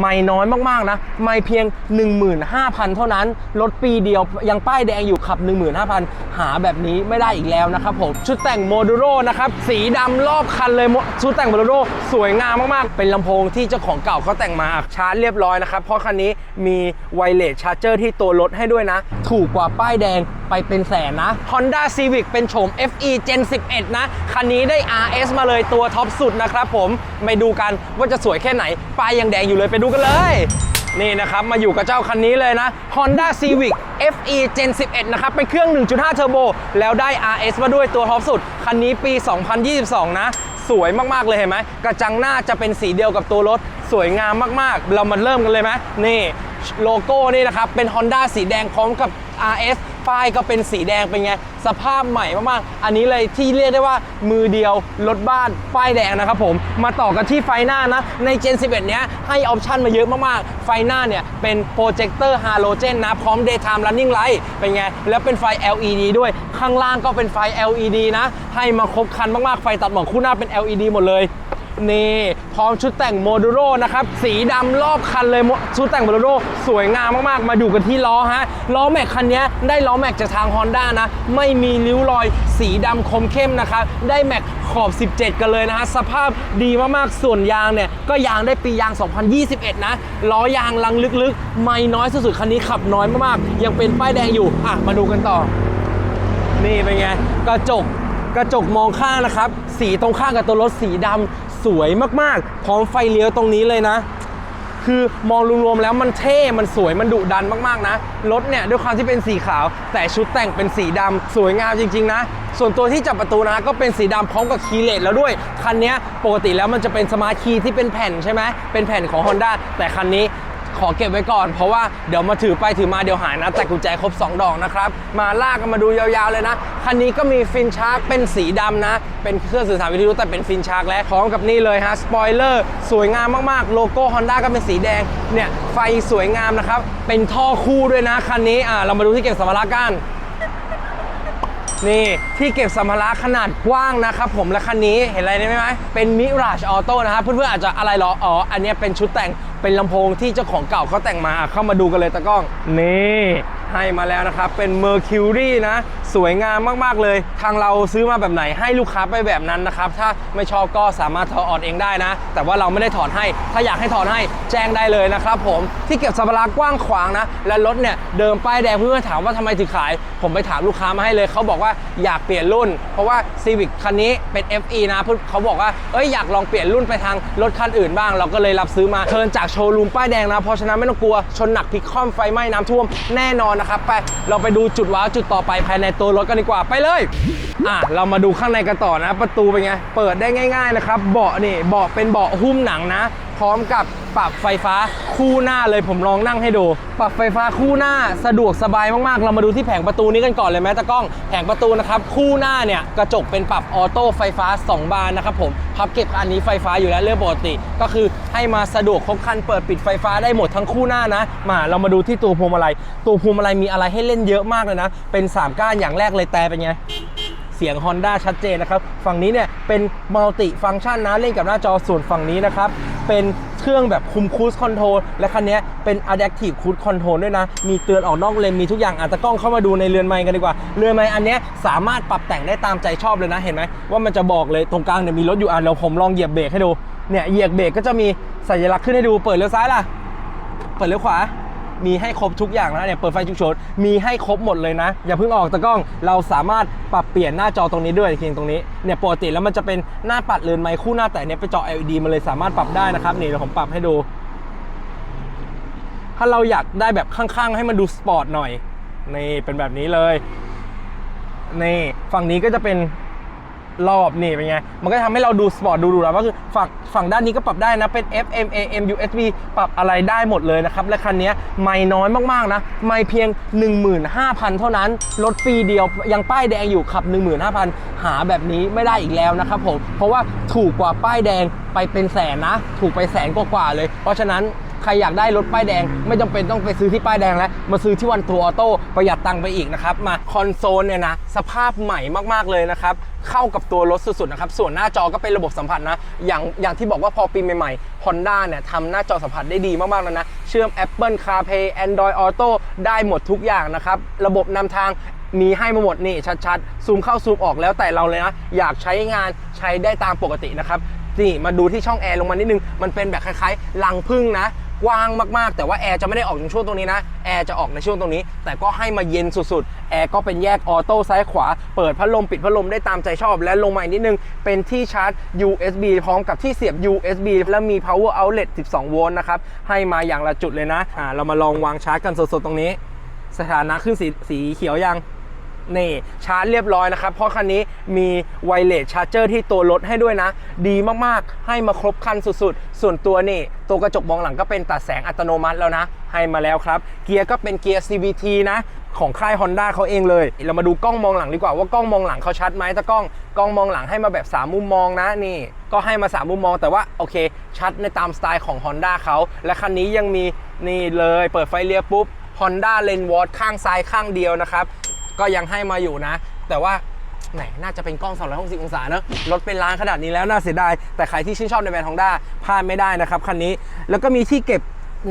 ไม่น้อยมากๆนะ ไม่เพียง 15,000 เท่านั้น รถปีเดียวยังป้ายแดงอยู่ขับ 15,000 หาแบบนี้ไม่ได้อีกแล้วนะครับผม ชุดแต่งโมดูโรนะครับ สีดำรอบคันเลยโมชุดแต่งโมดูโรสวยงามมากๆ เป็นลำโพงที่เจ้าของเก่าเขาแต่งมาชาร์จเรียบร้อยนะครับ เพราะคันนี้มีไวเลสชาร์เจอร์ที่ตัวรถให้ด้วยนะ ถูกกว่าป้ายแดงไปเป็นแสนนะ Honda Civic เป็นโฉม FE Gen 11 นะ คันนี้ได้ RS มาเลยตัวท็อปสุดนะครับผมไปดูกันว่าจะสวยแค่ไหนป้ายยังแดงอยู่เลยไปดูกันเลย นี่นะครับมาอยู่กับเจ้าคันนี้เลยนะ Honda Civic FE Gen 11 นะครับ เป็นเครื่อง 1.5 เทอร์โบ แล้วได้ RS มาด้วยตัวท็อปสุด คันนี้ปี 2022 นะ สวยมากๆเลยเห็นไหม กระจังหน้าจะเป็นสีเดียวกับตัวรถ สวยงามมากๆ เรามาเริ่มกันเลยไหมนี่โลโก้นี่นะครับ เป็น Honda สีแดงพร้อมกับ RS ป้ายก็เป็นสีแดงเป็นไง สภาพใหม่มากๆ อันนี้เลยที่เรียกได้ว่ามือเดียวรถบ้านป้ายแดงนะครับผมมาต่อกันที่ไฟหน้านะ ใน Gen 11 เนี้ยให้ออปชันมาเยอะมากๆ ไฟหน้าเนี่ยเป็นโปรเจคเตอร์ฮาโลเจนนะ พร้อม daytime running light เป็นไง แล้วเป็นไฟ LED ด้วยข้างล่างก็เป็นไฟ LED นะ ให้มาครบคันมากๆ ไฟตัดหมอกคู่หน้าเป็น LED หมดเลย นี่พร้อมชุดแต่งโมดูโรนะครับ สีดำรอบคันเลยชุดแต่งโมดูโรสวยงามมากๆ มาดูกันที่ล้อฮะล้อแม็กคันนี้ได้ล้อแม็กจากทาง Honda นะ ไม่มีริ้วรอยสีดำคมเข้มนะครับได้แม็กขอบ 17 กันเลยนะฮะสภาพดีมากๆส่วนยางเนี่ยก็ยางได้ปียาง 2021 นะล้อยางลังลึกๆ ไม่น้อยสุดๆคันนี้ขับน้อยมากๆ ยังเป็นป้ายแดงอยู่อะมาดูกันต่อ นี่เป็นไงกระจกกระจกมองข้างนะครับ สีตรงข้างกับตัวรถสีดำ สวยมากๆ พร้อมไฟเลี้ยวตรงนี้เลยนะ คือมองรวมๆแล้วมันเท่ มันสวย มันดุดันมากๆนะ รถเนี่ยด้วยความที่เป็นสีขาว แต่ชุดแต่งเป็นสีดำสวยงามจริงๆนะ ส่วนตัวที่จับประตูนะก็เป็นสีดำพร้อมกับคีย์เลสแล้วด้วย คันเนี้ยปกติแล้วมันจะเป็นสมาร์ทคีย์ที่เป็นแผ่นใช่ไหมเป็นแผ่นของ Honda แต่คันนี้ ขอเก็บไว้ก่อน เพราะว่าเดี๋ยวมาถือไปถือมาเดี๋ยวหายนะแต่กุญแจครบ 2 ดอกนะครับ มาลากกันมาดูยาวๆเลยนะ คันนี้ก็มีฟินชาร์กเป็นสีดำนะ เป็นเครื่องสื่อสารวิทยุแต่เป็นฟินชาร์กและพร้อมกับนี่เลยฮะสปอยเลอร์สวยงามมากๆ โลโก้ Honda ก็เป็นสีแดงเนี่ยไฟสวยงามนะครับ เป็นท่อคู่ด้วยนะคันนี้อ่าเรามาดูที่เก็บสัมภาระกันนี่ที่เก็บสัมภาระขนาดกว้างนะครับผมและคันนี้เห็นอะไรนี่ไหมเป็นมิราชออโต้นะครับเพื่อนๆอาจจะอะไรเหรออ๋ออันนี้เป็นชุดแต่ง เป็นลำโพงที่เจ้าของเก่าเขาแต่งมาเข้ามาดูกันเลยตะกล้องนี่ ให้มาแล้วนะครับ เป็น Mercury นะ สวยงามมาก ๆ เลย ทางเราซื้อมาแบบไหนให้ลูกค้าไปแบบนั้นนะครับ ถ้าไม่ชอบก็สามารถถอดเองได้นะ แต่ว่าเราไม่ได้ถอดให้ ถ้าอยากให้ถอดให้แจ้งได้เลยนะครับผมที่เก็บสัมภาระกว้างขวางนะ และรถเนี่ยเดิมป้ายแดงเพื่อนถามว่าทำไมถึงขาย ผมไปถามลูกค้ามาให้เลย เขาบอกว่าอยากเปลี่ยนรุ่น เพราะว่า Civic คันนี้เป็น FE นะเพื่อนเขาบอกว่าเอ้ยอยากลองเปลี่ยนรุ่นไปทางรถคันอื่นบ้าง เราก็เลยรับซื้อมาเทิร์นจากโชว์รูมป้ายแดงนะเพราะฉะนั้นไม่ต้องกลัวชนหนักพิกคว่ำไฟไหม้น้ำท่วมแน่นอนนะครับไปเราไปดูจุดว้าวจุดต่อไปภายในตัวรถกันดีกว่าไปเลยอะเรามาดูข้างในกันต่อนะ ประตูเป็นไงเปิดได้ง่าย ๆนะครับ เบาะนี่เบาะเป็นเบาะหุ้มหนังนะ พร้อมกับ ปรับไฟฟ้าคู่หน้าเลยผมลองนั่งให้ดู ปรับไฟฟ้าคู่หน้าสะดวกสบายมากๆ เรามาดูที่แผงประตูนี้กันก่อนเลยแม้ตะกล้องแผงประตูนะครับคู่หน้าเนี่ยกระจกเป็นปรับออโต้ไฟฟ้า 2 บานนะครับผมพับเก็บอันนี้ไฟฟ้าอยู่แล้วเรื่องปกติ ก็คือให้มาสะดวกครบคันเปิดปิดไฟฟ้าได้หมดทั้งคู่หน้านะ มาเรามาดูที่ตัวพวงมาลัยตัวพวงมาลัยมีอะไรให้เล่นเยอะมากเลยนะ เป็นสามก้านอย่างแรกเลยแต่เป็นไง สียง Honda ชัดเจนนะครับ ฝั่งนี้เนี่ยเป็นมัลติฟัง c t ชันนะเล่นกับหน้าจอส่วนฝั่งนี้นะครับ เป็นเครื่องแบบคุมคู e คอนโทรลและคันนี้เป็น Adaptive Cruise Control ด้วยนะ มีเตือนออกนอกเลนมีทุกอย่างอาจจะกล้องเข้ามาดูในเรือนไม้กันดีกว่า เรือนไม้อันนี้สามารถปรับแต่งได้ตามใจชอบเลยนะเห็นไหมว่ามันจะบอกเลยตรงกลางเนี่ยมีรถอยู่อะเดี๋ยวผมลองเหยียบเบรกให้ดูเนี่ยเหยียบเบรกก็จะมีสัญลักษณ์ขึ้นให้ดูเปิดเลี้ยวซ้ายล่ะเปิดเลี้ยวขวา มีให้ครบทุกอย่างนะเนี่ยเปิดไฟฉุกเฉินมีให้ครบหมดเลยนะ อย่าเพิ่งออกตะกล้องเราสามารถปรับเปลี่ยนหน้าจอตรงนี้ด้วยเพียงตรงนี้เนี่ยปกติแล้วมันจะเป็นหน้าปัดเรือนไม้คู่หน้าแต่เนี่ยเป็นจอ LED มันเลยสามารถปรับได้นะครับนี่เดี๋ยวผมปรับให้ดู ถ้าเราอยากได้แบบข้างๆ ให้มันดูสปอร์ตหน่อยนี่เป็นแบบนี้เลยนี่ฝั่งนี้ก็จะเป็น รอบนี่เป็นไง มันก็ทำให้เราดูสปอร์ตดูหรูหราก็คือฝั่งฝั่งด้านนี้ก็ปรับได้นะ เป็น FM AM USB ปรับอะไรได้หมดเลยนะครับ และคันนี้ไม่น้อยมากๆนะ ไม่เพียง 15,000 เท่านั้น รถปีเดียวยังป้ายแดงอยู่ขับ 15,000 หาแบบนี้ไม่ได้อีกแล้วนะครับผม เพราะว่าถูกกว่าป้ายแดงไปเป็นแสนนะ ถูกไปแสนกว่าๆเลย เพราะฉะนั้นใครอยากได้รถป้ายแดง ไม่จำเป็นต้องไปซื้อที่ป้ายแดงแล้ว มาซื้อที่วันตัวออโต้ประหยัดตังค์ไปอีกนะครับ มาคอนโซลเนี่ยนะ สภาพใหม่มากๆเลยนะครับ เข้ากับตัวรถสุดๆนะครับ ส่วนหน้าจอก็เป็นระบบสัมผัสนะ อย่างอย่างที่บอกว่าพอปีใหม่ๆ Honda เนี่ยทำหน้าจอสัมผัสได้ดีมากๆแล้วนะ เชื่อม Apple CarPlay Android Auto ได้หมดทุกอย่างนะครับ ระบบนำทางมีให้มาหมดนี่ชัดๆ ซูมเข้าซูมออกแล้วแต่เราเลยนะ อยากใช้งานใช้ได้ตามปกตินะครับนี่มาดูที่ช่องแอร์ลงมานิดนึง มันเป็นแบบคล้ายๆลังพึ่งนะ กว้างมากๆ แต่ว่าแอร์จะไม่ได้ออกในช่วงตรงนี้นะ แอร์จะออกในช่วงตรงนี้ แต่ก็ให้มาเย็นสุดๆ แอร์ก็เป็นแยกออโต้ซ้ายขวา เปิดพัดลมปิดพัดลมได้ตามใจชอบ และลงมาอีกนิดนึง เป็นที่ชาร์จ USB พร้อมกับที่เสียบ USB และมี power outlet 12 โวลต์นะครับ ให้มาอย่างละจุดเลยนะ อ่า เรามาลองวางชาร์จกันสดๆ ตรงนี้ สถานะขึ้นสีสีเขียวยัง นี่ชาร์จเรียบร้อยนะครับ เพราะคันนี้มีไวเลสชาร์จเจอร์ที่ตัวรถให้ด้วยนะ ดีมากๆ ให้มาครบคันสุดๆ ส่วนตัวนี่ ตัวกระจกมองหลังก็เป็นตัดแสงอัตโนมัติแล้วนะ ให้มาแล้วครับ เกียร์ก็เป็นเกียร์ CVT นะ ของค่าย Honda เขาเองเลย เรามาดูกล้องมองหลังดีกว่าว่ากล้องมองหลังเขาชัดไหมถ้ากล้องกล้องมองหลังให้มาแบบ 3 มุมมองนะนี่ ก็ให้มา 3 มุมมอง แต่ว่าโอเค ชัดในตามสไตล์ของ Honda เขาและคันนี้ยังมีนี่เลย เปิดไฟเลี้ยวปุ๊บ Honda Lane w a t ข้างซ้ายข้างเดียวนะครับ ก็ยังให้มาอยู่นะ แต่ว่าไหนน่าจะเป็นกล้อง 360 องศาเนอะรถเป็นล้านขนาดนี้แล้วน่าเสียดาย แต่ใครที่ชื่นชอบในแบรนด์ฮองด้าพลาดไม่ได้นะครับคันนี้ แล้วก็มีที่เก็บ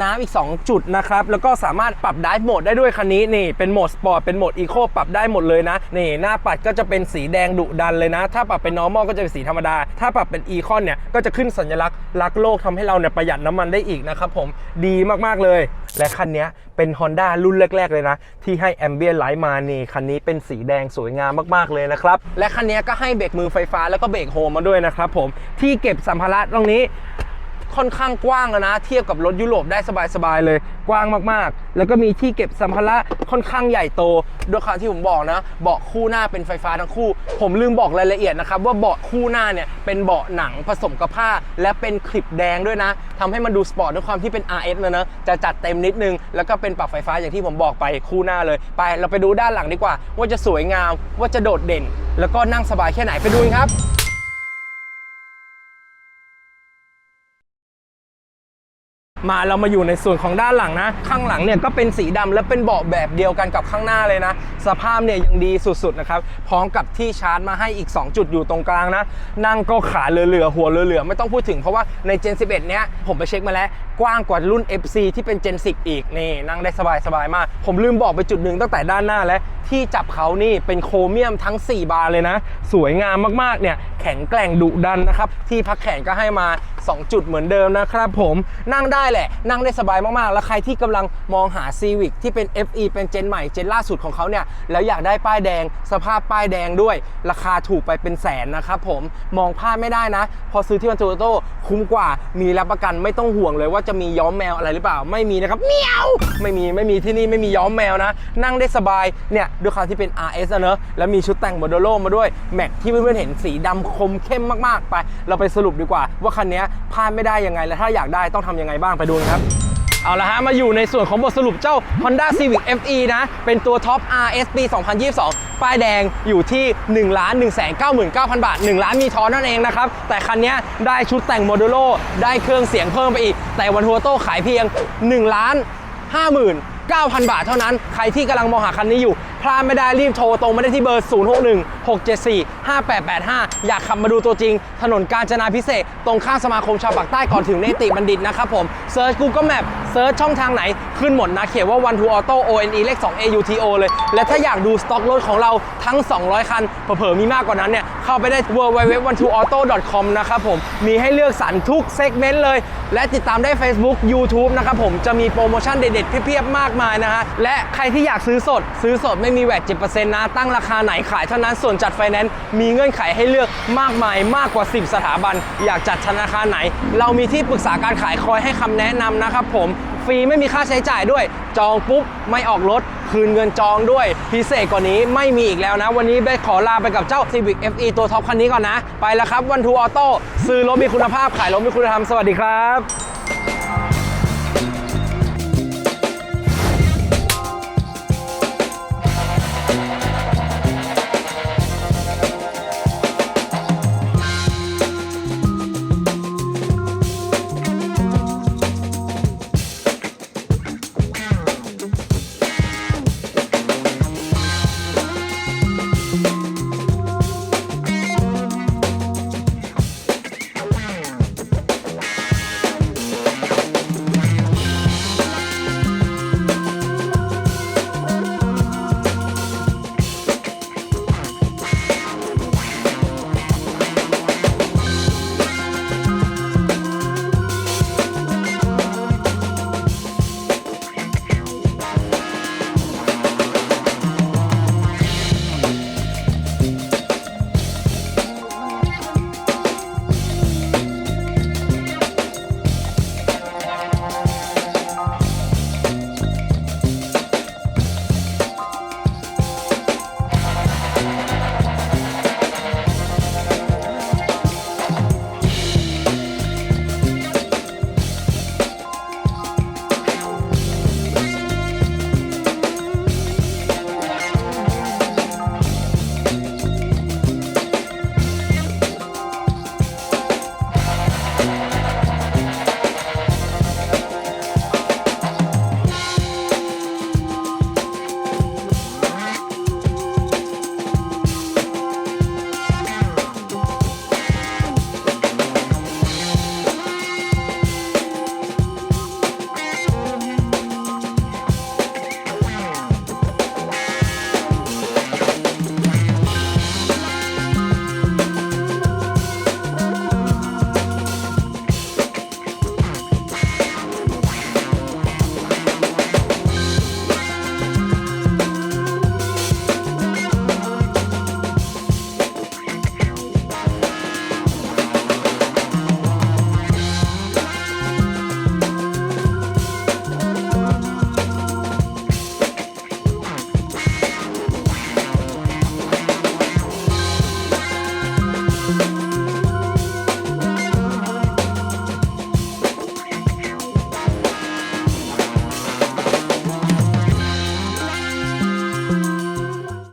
น้ำอีก 2 จุดนะครับ แล้วก็สามารถปรับไดฟ์โหมดได้ด้วยคันนี้นี่เป็นโหมดสปอร์ตเป็นโหมดอีโคปรับได้หมดเลยนะนี่หน้าปัดก็จะเป็นสีแดงดุดันเลยนะ ถ้าปรับเป็น normal ก็จะเป็นสีธรรมดา ถ้าปรับเป็นอีคอนเนี่ยก็จะขึ้นสัญลักษณ์รักโลกทำให้เราเนี่ยประหยัดน้ำมันได้อีกนะครับผมดีมากๆเลย และคันนี้เป็น Honda รุ่นแรก ๆ เลยนะ ที่ให้ Ambient Light มานี่คันนี้เป็นสีแดงสวยงามมากๆเลยนะครับและคันนี้ก็ให้เบรกมือไฟฟ้าแล้วก็เบรกโฮมมาด้วยนะครับผมที่เก็บสัมภาระตรงนี้ ค่อนข้างกว้างอะนะ เทียบกับรถยุโรปได้สบายๆเลย กว้างมากๆ แล้วก็มีที่เก็บสัมภาระค่อนข้างใหญ่โตด้วยความที่ผมบอกนะ เบาะคู่หน้าเป็นไฟฟ้าทั้งคู่ ผมลืมบอกรายละเอียดนะครับว่าเบาะคู่หน้าเนี่ยเป็นเบาะหนังผสมกับผ้า และเป็นคลิปแดงด้วยนะทำให้มันดูสปอร์ตด้วยความที่เป็น RS เลยนะจะจัดเต็มนิดนึง แล้วก็เป็นปรับไฟฟ้าอย่างที่ผมบอกไปคู่หน้าเลย ไปเราไปดูด้านหลังดีกว่า ว่าจะสวยงามว่าจะโดดเด่น แล้วก็นั่งสบายแค่ไหนไปดูครับ มาเรามาอยู่ในส่วนของด้านหลังนะ ข้างหลังเนี่ยก็เป็นสีดำและเป็นเบาะแบบเดียวกันกับข้างหน้าเลยนะ สภาพเนี่ยยังดีสุดๆนะครับ พร้อมกับที่ชาร์จมาให้อีก 2 จุดอยู่ตรงกลางนะ นั่งก็ขาเหลือๆหัวเหลือๆไม่ต้องพูดถึงเพราะว่าใน Gen 11 เนี้ยผมไปเช็คมาแล้วกว้างกว่ารุ่น FC ที่เป็น Gen 10 อีกนี่นั่งได้สบายๆมาก ผมลืมบอกไปจุดหนึ่งตั้งแต่ด้านหน้าแล้ว ที่จับเขานี่เป็นโครเมียมทั้ง 4 บานเลยนะ สวยงามมากๆเนี่ยแข็งแกร่งดุดันนะครับ ที่พักแขนก็ให้มา 2 จุดเหมือนเดิมนะครับผมนั่งได้แหละ นั่งได้สบายมากๆ แล้วใครที่กำลังมองหา Civic ที่เป็น FE เป็นเจนใหม่เจนล่าสุดของเขาเนี่ยแล้วอยากได้ป้ายแดง สภาพป้ายแดงด้วย ราคาถูกไปเป็นแสนนะครับผมมองพลาดไม่ได้นะ พอซื้อที่วันโตโต้คุ้มกว่ามีรับประกันไม่ต้องห่วงเลยว่าจะมีย้อมแมวอะไรหรือเปล่า ไม่มีนะครับเมียวไม่มีไม่มีที่นี่ไม่มีย้อมแมวนะ นั่งได้สบายเนี่ยด้วยความที่เป็น RS อะเนอะแล้วมีชุดแต่งโมเดโลมาด้วยแม็กที่เพื่อนๆเห็นสีดำคมเข้มมากๆไป เราไปสรุปดีกว่า ว่าคันนี้พลาดไม่ได้ยังไง และถ้าอยากได้ต้องทำยังไงบ้างไปดูกันครับเอาละฮะ มาอยู่ในส่วนของบทสรุปเจ้า Honda Civic FE นะ เป็นตัวท็อป RS ปี 2022 ป้ายแดงอยู่ที่ 1 1 9 9 0 0 0 บาท 1 ล้านมีทอนนั่นเองนะครับ แต่คันนี้ได้ชุดแต่งโมดูโลได้เครื่องเสียงเพิ่มไปอีก แต่วันทัวโต้ขายเพียง 1 ล้าน 50,000 9,000 บาทเท่านั้น ใครที่กำลังมองหาคันนี้อยู่ พลาดไม่ได้รีบโทรตรงมาได้ที่เบอร์ 061 674 5885 อยากขับมาดูตัวจริง ถนนกาญจนาพิเศษ ตรงข้างสมาคมชาวปากใต้ก่อนถึงเนติบัณฑิตนะครับผมเซิร์ช Google Map เซิร์ชช่องทางไหนขึ้นหมดนะเขียนว่า One to Auto O N E เลข2 A U T O เลย และถ้าอยากดูสต็อกรถของเราทั้ง 200 คันเผอๆมีมากกว่านั้นเนี่ยเข้าไปได้ w w w o n e t o a u t o c o m นะครับผมมีให้เลือกสรรทุกเซกเมนต์เลย และติดตามได้ Facebook YouTube นะครับผมจะมีโปรโมชั่นเด็ดๆเพียบๆมากมายนะฮะและใครที่อยากซื้อสดซื้อสดไม่มีแวด10%นะ ตั้งราคาไหนขายเท่านั้น ส่วนจัดไฟแนนซ์มีเงื่อนไขให้เลือกมากมายมากกว่า 10 สถาบัน อยากจัดธนาคารไหน เรามีที่ปรึกษาการขายคอยให้คำแนะนำนะครับผม ฟรีไม่มีค่าใช้จ่ายด้วย จองปุ๊บไม่ออกรถ คืนเงินจองด้วย พิเศษกว่านี้ไม่มีอีกแล้วนะ วันนี้เบสขอลาไปกับเจ้า Civic FE ตัวท็อปคันนี้ก่อนนะ ไปแล้วครับวันทูออโต้ซื้อรถมีคุณภาพขายรถมีคุณธรรมสวัสดีครับ